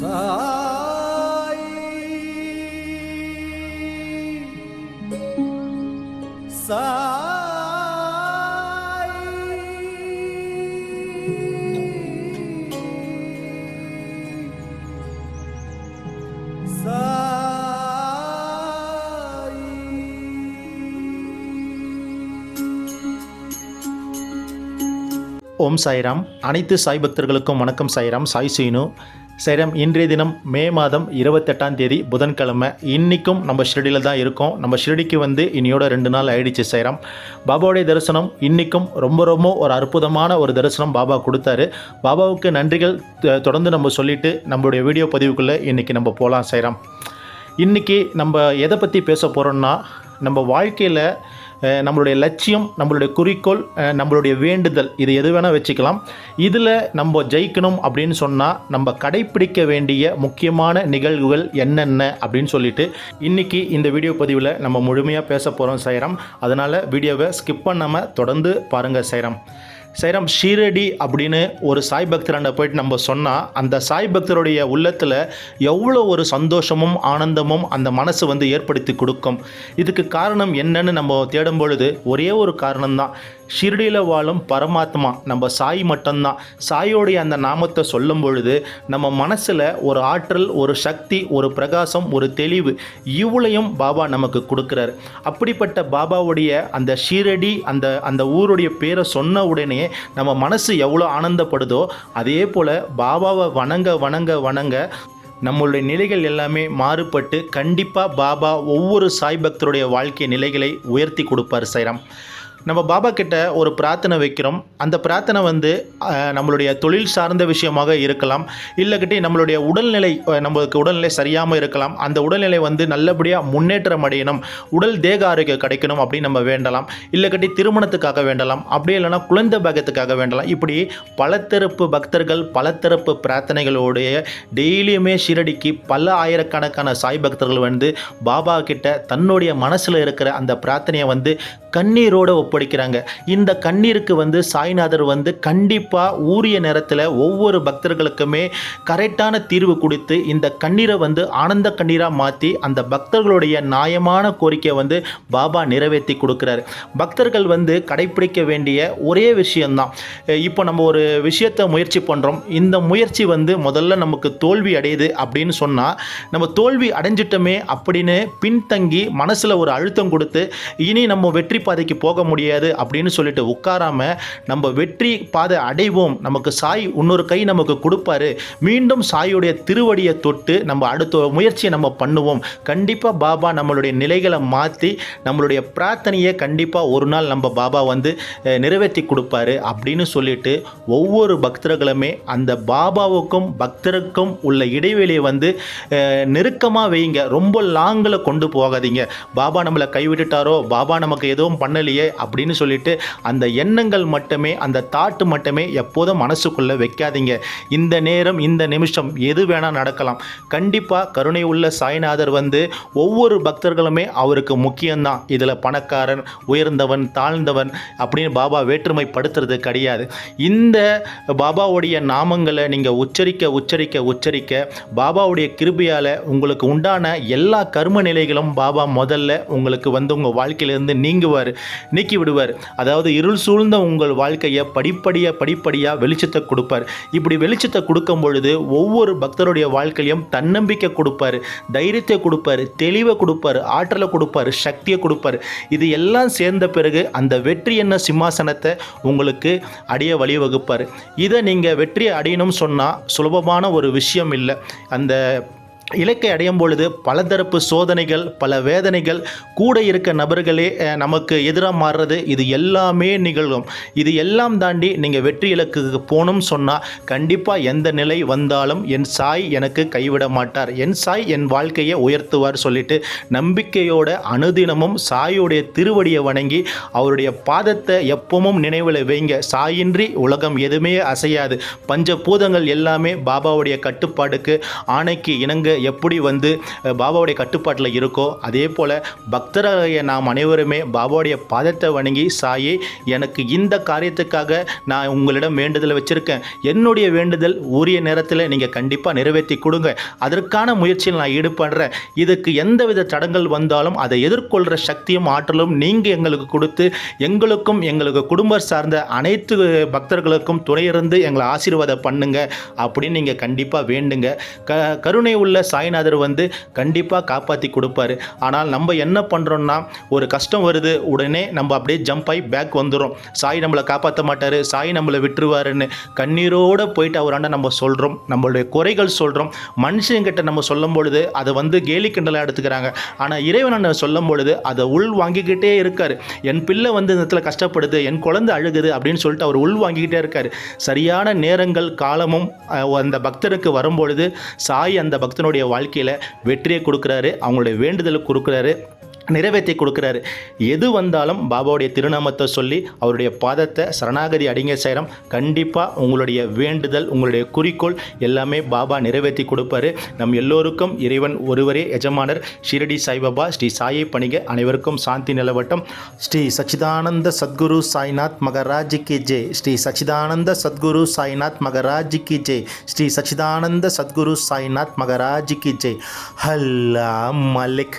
ஓம் சாய்ராம். அனைத்து சாய் பக்தர்களுக்கும் வணக்கம் சாய்ராம். சாய் சீனு. சாய்ராம் இன்றைய தினம் மே மாதம் இருபத்தெட்டாம் தேதி புதன்கிழமை. இன்றைக்கும் நம்ம ஷிரடியில் தான் இருக்கோம். நம்ம ஷிரடிக்கு வந்து இனியோட ரெண்டு நாள் ஆயிடுச்சு சாய்ராம் பாபாவுடைய தரிசனம் இன்றைக்கும் ரொம்ப ரொம்ப ஒரு அற்புதமான ஒரு தரிசனம் பாபா கொடுத்தாரு. பாபாவுக்கு நன்றிகள் தொடர்ந்து நம்ம சொல்லிட்டு நம்மளுடைய வீடியோ பதிவுக்குள்ளே இன்றைக்கி நம்ம போகலாம் சாய்ராம் இன்றைக்கி நம்ம எதை பற்றி பேச போகிறோம்னா நம்ம வாழ்க்கையில் நம்மளுடைய லட்சியம் நம்மளுடைய குறிக்கோள் நம்மளுடைய வேண்டுதல் இது எது வேணால் வச்சுக்கலாம். இதில் நம்ம ஜெயிக்கணும் அப்படின்னு சொன்னால் நம்ம கடைப்பிடிக்க வேண்டிய முக்கியமான நிகழ்வுகள் என்னென்ன அப்படின்னு சொல்லிட்டு இன்றைக்கி இந்த வீடியோ பதிவில் நம்ம முழுமையாக பேச போகிறோம் சைரம். அதனால் வீடியோவை ஸ்கிப் பண்ணாமல் தொடர்ந்து பாருங்கள் சைரம். சைரம் ஷீரடி அப்படின்னு ஒரு சாய் பக்தராண்ட போயிட்டு நம்ம சொன்னால் அந்த சாய் பக்தருடைய உள்ளத்தில் எவ்வளோ ஒரு சந்தோஷமும் ஆனந்தமும் அந்த மனசு வந்து ஏற்படுத்தி கொடுக்கும். இதுக்கு காரணம் என்னன்னு நம்ம தேடும் பொழுது ஒரே ஒரு காரணம்தான். ஷிரடியில் வாழும் பரமாத்மா நம்ம சாய் மட்டும்தான். சாயோடைய அந்த நாமத்தை சொல்லும் பொழுது நம்ம மனசில் ஒரு ஆற்றல் ஒரு சக்தி ஒரு பிரகாசம் ஒரு தெளிவு இவ்வளையும் பாபா நமக்கு கொடுக்குறாரு. அப்படிப்பட்ட பாபாவுடைய அந்த ஷீரடி அந்த அந்த ஊருடைய பேரை சொன்ன உடனே நம்ம மனசு எவ்வளோ ஆனந்தப்படுதோ அதே போல் பாபாவை வணங்க வணங்க வணங்க நம்மளுடைய நிலைகள் எல்லாமே மாறுபட்டு கண்டிப்பாக பாபா ஒவ்வொரு சாய் பக்தருடைய வாழ்க்கை நிலைகளை உயர்த்தி கொடுப்பார் சைராம். நம்ம பாபா கிட்ட ஒரு பிரார்த்தனை வைக்கிறோம். அந்த பிரார்த்தனை வந்து நம்மளுடைய தொழில் சார்ந்த விஷயமாக இருக்கலாம். இல்லைக்கிட்டே நம்மளுடைய உடல்நிலை நம்மளுக்கு உடல்நிலை சரியாமல் இருக்கலாம். அந்த உடல்நிலை வந்து நல்லபடியாக முன்னேற்றம் அடையணும். உடல் தேக ஆரோக்கியம் கிடைக்கணும் அப்படின்னு நம்ம வேண்டலாம். இல்லைக்கிட்டே திருமணத்துக்காக வேண்டலாம். அப்படி இல்லைன்னா குழந்தை பாகத்துக்காக வேண்டலாம். இப்படி பலதரப்பு பக்தர்கள் பலதரப்பு பிரார்த்தனைகளுடைய டெய்லியுமே ஷிரடிக்கு பல ஆயிரக்கணக்கான சாய் பக்தர்கள் வந்து பாபா கிட்ட தன்னுடைய மனசில் இருக்கிற அந்த பிரார்த்தனையை வந்து கண்ணீரோடு ஒப்படைக்கிறாங்க. இந்த கண்ணீருக்கு வந்து சாய்நாதர் வந்து கண்டிப்பாக ஊரிய நேரத்தில் ஒவ்வொரு பக்தர்களுக்குமே கரெக்டான தீர்வு கொடுத்து இந்த கண்ணீரை வந்து ஆனந்த கண்ணீராக மாற்றி அந்த பக்தர்களுடைய நியாயமான கோரிக்கையை வந்து பாபா நிறைவேற்றி கொடுக்குறாரு. பக்தர்கள் வந்து கடைப்பிடிக்க வேண்டிய ஒரே விஷயம்தான். இப்போ நம்ம ஒரு விஷயத்தை முயற்சி பண்ணுறோம் இந்த முயற்சி வந்து முதல்ல நமக்கு தோல்வி அடையுது அப்படின்னு சொன்னால் நம்ம தோல்வி அடைஞ்சிட்டோமே அப்படின்னு பின்தங்கி மனசில் ஒரு அழுத்தம் கொடுத்து இனி நம்ம வெற்றி பாதைக்கு போக முடியாது அப்படின்னு சொல்லிட்டு உட்காராம நம்ம வெற்றி பாதை அடைவோம். நமக்கு சாய் இன்னொரு கை நமக்கு கொடுப்பாரு. மீண்டும் சாயுடைய திருவடியை தொட்டு நம்ம அடுத்த முயற்சியை நம்ம பண்ணுவோம். கண்டிப்பாக பாபா நம்மளுடைய நிலைகளை மாற்றி நம்மளுடைய பிரார்த்தனையை கண்டிப்பாக ஒரு நாள் நம்ம பாபா வந்து நிறைவேற்றி கொடுப்பாரு அப்படின்னு சொல்லிட்டு ஒவ்வொரு பக்தர்களுமே அந்த பாபாவுக்கும் பக்தருக்கும் உள்ள இடைவெளியை வந்து நெருக்கமாக வைங்க. ரொம்ப லாங்கில் கொண்டு போகாதீங்க. பாபா நம்மளை கைவிட்டுட்டாரோ பாபா நமக்கு ஏதோ எதுவும் பண்ணலையே அப்படின்னு சொல்லிட்டு அந்த எண்ணங்கள் மட்டுமே அந்த தாட்டு மட்டுமே எப்போதும் மனசுக்குள்ளே வைக்காதீங்க. இந்த நேரம் இந்த நிமிஷம் எது வேணால் நடக்கலாம். கண்டிப்பாக கருணை உள்ள சாய்நாதர் வந்து ஒவ்வொரு பக்தர்களுமே அவருக்கு முக்கியம்தான். இதில் பணக்காரன் உயர்ந்தவன் தாழ்ந்தவன் அப்படின்னு பாபா வேற்றுமைப்படுத்துறது கிடையாது. இந்த பாபாவுடைய நாமங்களை நீங்கள் உச்சரிக்க உச்சரிக்க உச்சரிக்க பாபாவுடைய கிருபையால் உங்களுக்கு உண்டான எல்லா கர்ம நிலைகளும் பாபா முதல்ல உங்களுக்கு வந்து உங்கள் வாழ்க்கையிலேருந்து நீங்குவார். நீக்கி விடுவார். அதாவது இருள் சூழ்ந்த உங்கள் வாழ்க்கையை படிப்படியாக படிப்படியாக வெளிச்சத்தை கொடுப்பார். இப்படி வெளிச்சத்தை கொடுக்கும் பொழுது ஒவ்வொரு பக்தருடைய வாழ்க்கையிலையும் தன்னம்பிக்கை கொடுப்பார் தைரியத்தை கொடுப்பார் தெளிவை கொடுப்பார் ஆற்றலை கொடுப்பார் சக்தியை கொடுப்பார். இது எல்லாம் சேர்ந்த பிறகு அந்த வெற்றி என்ன சிம்மாசனத்தை உங்களுக்கு அடைய வழிவகுப்பார். இதை நீங்கள் வெற்றி அடையணும்னு சொன்னால் சுலபமான ஒரு விஷயம் இல்லை. அந்த இலக்கை அடையும் பொழுது பலதரப்பு சோதனைகள் பல வேதனைகள் கூட இருக்க நபர்களே நமக்கு எதிராக மாறுறது இது எல்லாமே நிகழும். இது எல்லாம் தாண்டி நீங்கள் வெற்றி இலக்குக்கு போகணும்னு சொன்னால் கண்டிப்பாக எந்த நிலை வந்தாலும் என் சாய் எனக்கு கைவிட மாட்டார். என் சாய் என் வாழ்க்கையை உயர்த்துவார் சொல்லிட்டு நம்பிக்கையோட அனுதினமும் சாயுடைய திருவடியை வணங்கி அவருடைய பாதத்தை எப்பவும் நினைவில் வைங்க. சாயின்றி உலகம் எதுவுமே அசையாது. பஞ்சபூதங்கள் எல்லாமே பாபாவுடைய கட்டுப்பாடுக்கு ஆணைக்கு இணங்க எப்படி வந்து பாபாவுடைய கட்டுப்பாட்டில் இருக்கோ அதே போல் பக்தராகிய நாம் அனைவருமே பாபாவுடைய பாதத்தை வணங்கி சாயே எனக்கு இந்த காரியத்துக்காக நான் உங்களிடம் வேண்டுதலை வச்சுருக்கேன். என்னுடைய வேண்டுதல் உரிய நேரத்தில் நீங்கள் கண்டிப்பாக நிறைவேற்றி கொடுங்க. அதற்கான முயற்சியில் நான் ஈடுபடுறேன். இதுக்கு எந்தவித தடங்கள் வந்தாலும் அதை எதிர்கொள்கிற சக்தியும் ஆற்றலும் நீங்கள் எங்களுக்கு கொடுத்து எங்களுக்கும் எங்களுக்கு குடும்ப சார்ந்த அனைத்து பக்தர்களுக்கும் துணையிருந்து எங்களை ஆசீர்வாதம் பண்ணுங்க. அப்படின்னு நீங்கள் கண்டிப்பாக வேண்டுங்க. க கருணை உள்ள சாய்நாதர் வந்து கண்டிப்பாக காப்பாற்றி கொடுப்பாரு. ஆனால் நம்ம என்ன பண்ணுறோம்னா ஒரு கஷ்டம் வருது உடனே நம்ம அப்படியே ஜம்ப் ஆகி பேக் வந்துடும் சாய் நம்மளை காப்பாற்ற மாட்டார் சாய் நம்மளை விட்டுருவாருன்னு கண்ணீரோடு போயிட்டு அவராண்ட நம்ம சொல்கிறோம் நம்மளுடைய குறைகள் சொல்கிறோம் மனுஷங்கிட்ட நம்ம சொல்லும் பொழுது அதை வந்து கேலி கிண்டலாக எடுத்துக்கிறாங்க. ஆனால் இறைவனை சொல்லும் பொழுது அதை உள் வாங்கிக்கிட்டே இருக்கார். என் பிள்ளை வந்து இந்த இடத்துல கஷ்டப்படுது என் குழந்தை அழுகுது அப்படின்னு சொல்லிட்டு அவர் உள் வாங்கிக்கிட்டே இருக்கார். சரியான நேரங்கள் காலமும் அந்த பக்தருக்கு வரும்பொழுது சாய் அந்த பக்தனுடைய வாழ்க்கையில் வெற்றியை கொடுக்குறாரு அவங்களுடைய வேண்டுதலை கொடுக்குறாரு. நிறைவேற்றி கொடுக்குறாரு. எது வந்தாலும் பாபாவுடைய திருநாமத்தை சொல்லி அவருடைய பாதத்தை சரணாகதி அடங்கிய சேரம். கண்டிப்பாக உங்களுடைய வேண்டுதல் உங்களுடைய குறிக்கோள் எல்லாமே பாபா நிறைவேற்றி கொடுப்பாரு. நம் எல்லோருக்கும் இறைவன் ஒருவரே எஜமானர் ஷிரடி சாய்பாபா ஸ்ரீ சாயை பணிக அனைவருக்கும் சாந்தி நிலவட்டம். ஸ்ரீ சச்சிதானந்த சத்குரு சாய்நாத் மகராஜ் கி ஜெய். ஸ்ரீ சச்சிதானந்த சத்குரு சாய்நாத் மகராஜ் கி ஜெய். ஸ்ரீ சச்சிதானந்த சத்குரு சாய்நாத் மகராஜ் கி ஜெய். ஹல்லா மலிக்.